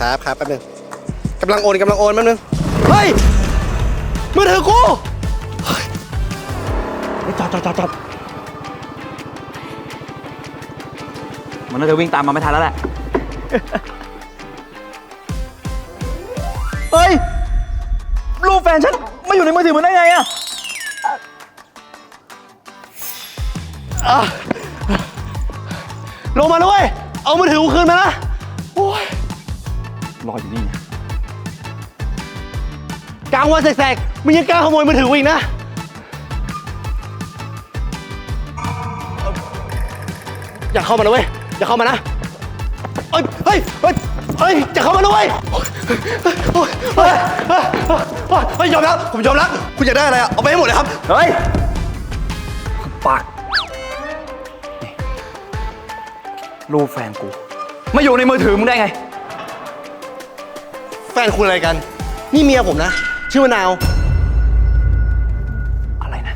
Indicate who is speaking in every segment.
Speaker 1: ครับครับแป๊บนึงกำลังโอนกำลังโอนแป๊บนึงเฮ้ยมือถือกู
Speaker 2: เฮ้ยจอดจอดจอดจอดมันน่าจะวิ่งตามมาไม่ทันแล้วแหละ เฮ้ย รูปแฟนฉันมาอยู่ในมือถือมันได้ไงอะ
Speaker 1: ลงมาด้วยเอามือถือกูคืนมานะโอ้ย
Speaker 2: รออยู่นี่ไง
Speaker 1: กลางวันแสกๆมึงยังกล้าขโมยมือถือกูอีกนะ อย่าเข้ามานะเว้ย อย่าเข้ามานะ เฮ้ย เฮ้ย เฮ้ยเฮ้ยอย่าเข้ามานะเว้ยเฮ้ยเฮ้ยเฮ้ยเฮ้ยยยอมรับ ผมยอมรับ คุณอยากได้อะไรอะเอาไปให้หมดเลยครับ
Speaker 2: เฮ้ย ปากรูปแฟนกู มาอยู่ในมือถือมึงได้ไง
Speaker 1: แฟนคุณอะไรกัน นี่เมียผมนะ ชื่อมะนาว
Speaker 2: อะไรนะ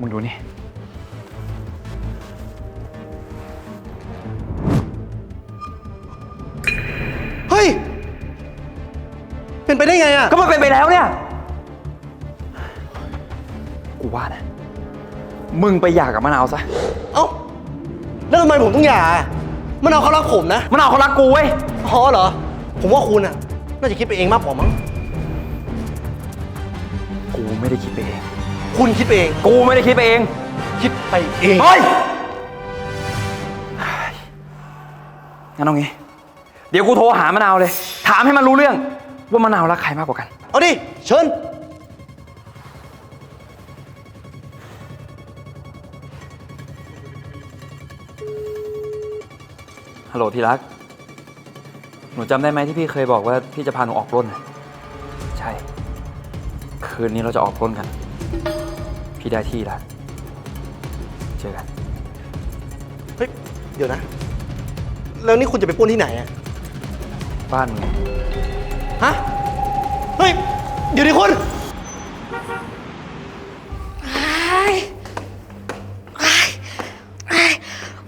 Speaker 2: มึงดูนี่
Speaker 1: เฮ้ย เป็นไปได้ไงอะ
Speaker 2: ก็มันเป็นไปแล้วเนี่ย กูว่านะ มึงไปหย่ากับมะนาวซะ
Speaker 1: เอ้าแล้วทำไมผมต้องหย่ามะนาวเขารักผมนะ
Speaker 2: มะนาวเขารักกูเว้ย
Speaker 1: อ๋อเหรอ ผมว่าคุณอะน่าจะคิดไปเองมากกว่ามั้ง
Speaker 2: กูไม่ได้คิดไปเอง
Speaker 1: คุณคิดไปเอง
Speaker 2: กูไม่ได้คิดไปเอง
Speaker 1: คิดไปเอง
Speaker 2: เฮ้ยงั้นเอางี้ เดี๋ยวกูโทรหามะนาวเลย ถามให้มันรู้เรื่องว่ามะนาวรักใครมากกว่ากัน
Speaker 1: เอาดิ เชิญ
Speaker 2: ฮัลโหลที่รัก หนูจำได้ไหมที่พี่เคยบอกว่าพี่จะพาหนูออกปล้นน่ะใช่ คืนนี้เราจะออกปล้นกัน พี่ได้ที่แล้วเจอกัน
Speaker 1: เฮ้ย เดี๋ยวนะ แล้วนี่คุณจะไปปล้นที่ไหนอะ
Speaker 2: บ้านมึงไง
Speaker 1: ฮะ เฮ้ย เดี๋ยวดิคุณ
Speaker 3: ไอ้ไอ้ไอ้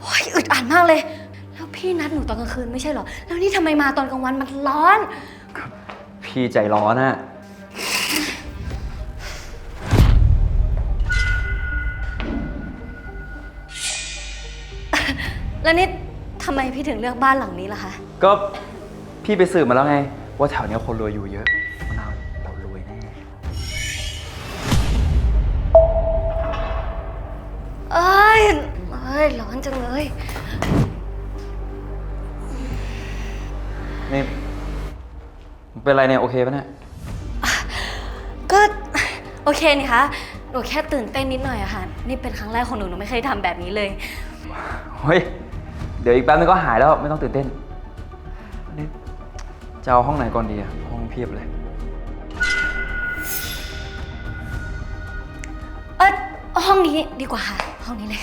Speaker 3: โอ้ยอึดอัดมากเลยแล้ว พี่นัดหนูตอนกลางคืนไม่ใช่เหรอ แล้วนี่ทำไมมาตอนกลางวันมันร้อน
Speaker 2: พี่ใจร้อนน่ะ
Speaker 3: แล้วนี่ทำไมพี่ถึงเลือกบ้านหลังนี้ล่ะคะ
Speaker 2: ก็พี่ไปสืบมาแล้วไง ว่าแถวเนี้ยคนรวยอยู่เยอะมะนาวเรารวยแน่
Speaker 3: เอ้ยเอ้ยร้อนจังเลย
Speaker 2: นี่เป็นไรเนี่ยโอเคปะเนี่ย
Speaker 3: ก็ โอเคนี่คะ หนูแค่ตื่นเต้นนิดหน่อยอะค่ะ นี่เป็นครั้งแรกของหนู หนูไม่เคยทำแบบนี้เลย
Speaker 2: เฮ้ย เดี๋ยวอีกแป๊บนึงก็หายแล้วไม่ต้องตื่นเต้นนี่จะเอาห้องไหนก่อนดีอะห้องเพียบเลย
Speaker 3: เออห้องนี้ดีกว่าค่ะ ห้องนี้เลย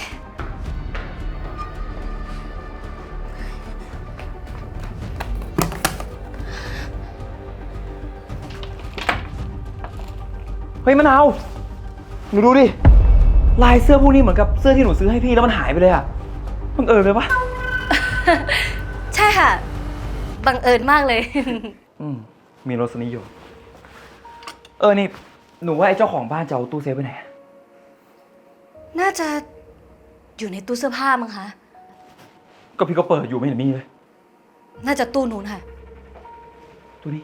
Speaker 2: ฮ้ยมะนาวหนูดูดิ ลายเสื้อพวกนี้เหมือนกับเสื้อที่หนูซื้อให้พี่แล้วมันหายไปเลยอะบังเอิญเลยปะ
Speaker 3: ใช่ค่ะ บังเอิญมากเลย
Speaker 2: อืมมีรสนิยมเออนี่ หนูว่าไอ้เจ้าของบ้านจะเอาตู้เซฟไปไหนอะ
Speaker 3: น่าจะอยู่ในตู้เสื้อผ้ามั้งคะ
Speaker 2: ก็พี่ก็เปิดอยู่ไม่เห็นมีเลย
Speaker 3: น่าจะตู้นู้นค่ะ
Speaker 2: ตู้นี้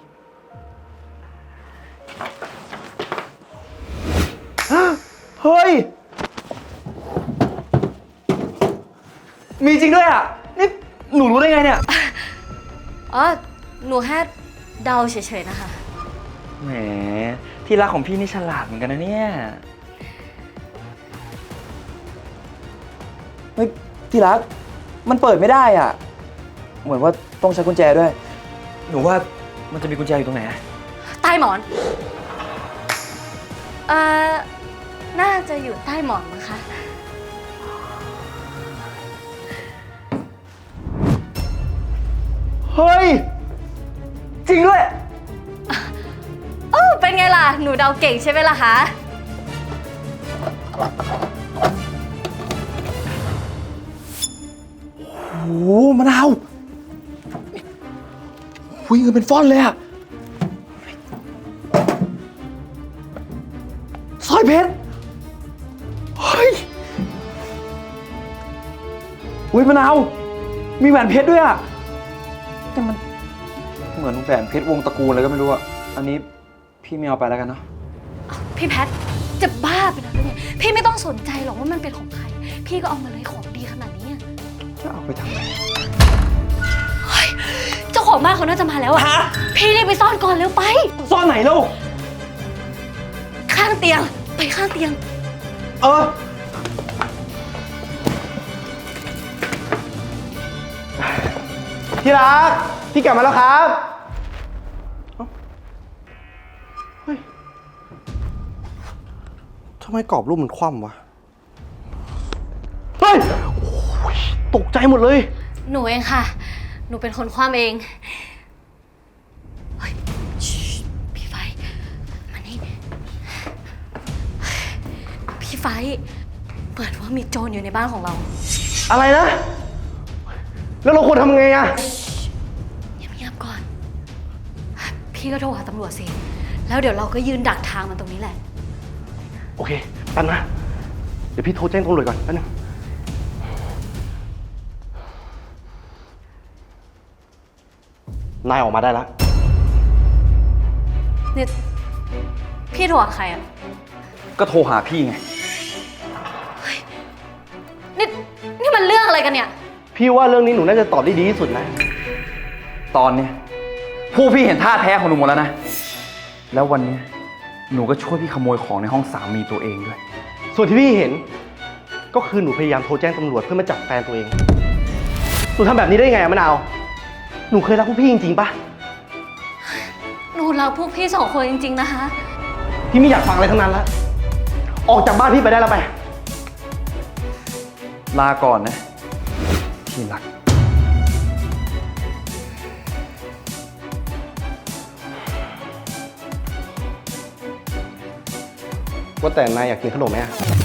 Speaker 2: เฮ้ย มีจริงด้วยอะ นี่หนูรู้ได้ไงเนี่ย
Speaker 3: อ๋อ หนูแค่เดาเฉยๆนะคะ
Speaker 2: แหม ที่รักของพี่นี่ฉลาดเหมือนกันนะเนี่ย เฮ้ย ที่รัก มันเปิดไม่ได้อะ เหมือนว่าต้องใช้กุญแจด้วย หนูว่ามันจะมีกุญแจอยู่ตรงไหนอะ
Speaker 3: ใต้หมอน เอ่อ น่าจะอยู่ใต้หมอนนะคะ
Speaker 2: เฮ้ย จริงด้วย
Speaker 3: เออเป็นไงล่ะ หนูเดาเก่งใช่ไหมล่ะคะ โอ้โห
Speaker 1: มะนาวหุยเงินเป็นฟ้อนเลยอะสร้อยเพชร
Speaker 2: อุ้ยมะนาว มีแหวนเพชรด้วยอะแต่มัน เหมือนแหวนเพชรวงตระกูลเลยก็ไม่รู้อะอันนี้พี่ไม่เอาไปแล้วกันเนาะ
Speaker 3: พี่แพทจะบ้าไปแล้วหรือไงพี่ไม่ต้องสนใจหรอกว่ามันเป็นของใคร พี่ก็เอามาเลยของดีขนาดนี้อะ
Speaker 2: จะเอาไปทำไม
Speaker 3: เฮ้ยเจ้าของบ้านเขาน่าจะมาแล้วอะ
Speaker 2: ฮะ
Speaker 3: พี่รีบไปซ่อนก่อนเร็วไป
Speaker 2: ซ่อนไหนลูก
Speaker 3: ข้างเตียง ไปข้างเตียง
Speaker 1: เออ ที่รัก พี่กลับมาแล้วครับเอ้าเฮ้ยทำไมกรอบรูปมันคว่ำวะ เฮ้ยโอ้ยตกใจหมดเลย
Speaker 3: หนูเองค่ะ หนูเป็นคนคว้าเองเฮ้ยชิพี่ไฟมานี่พี่ไฟเปิดว่ามีโจรอยู่ในบ้านของเรา
Speaker 1: อะไรนะ แล้วเราควรทำไงอะ
Speaker 3: เงียบๆก่อน พี่ก็โทรหาตำรวจสิ แล้วเดี๋ยวเราก็ยืนดักทางมันตรงนี้แหละ
Speaker 1: โอเคแป๊บนะ เดี๋ยวพี่โทรแจ้งตำรวจก่อนแป๊บนึงนายออกมาได้แล้ว
Speaker 3: นี่พี่โทรหาใครอะ
Speaker 2: ก็โทรหาพี่ไง
Speaker 1: พี่ว่าเรื่องนี้หนูน่าจะตอบได้ดีที่สุดนะ
Speaker 2: ตอนเนี้ยผู้พี่เห็นท่าแท้ของหนูหมดแล้วนะ แล้ววันเนี้ยหนูก็ช่วยพี่ขโมยของในห้องสามีตัวเองด้วย
Speaker 1: ส่วนที่พี่เห็น ก็คือหนูพยายามโทรแจ้งตำรวจเพื่อมาจับแฟนตัวเอง หนูทำแบบนี้ได้ยังไงอะมะนาว หนูเคยรักพวกพี่จริงๆปะ
Speaker 3: หนูรักพวกพี่สองคนจริง ๆ นะคะ
Speaker 1: พี่ไม่อยากฟังอะไรทั้งนั้นละ ออกจากบ้านพี่ไปได้แล้วไป
Speaker 2: ลาก่อนนะ ที่รัก
Speaker 1: ว่าแต่นายอยากกินขนมไหมอะ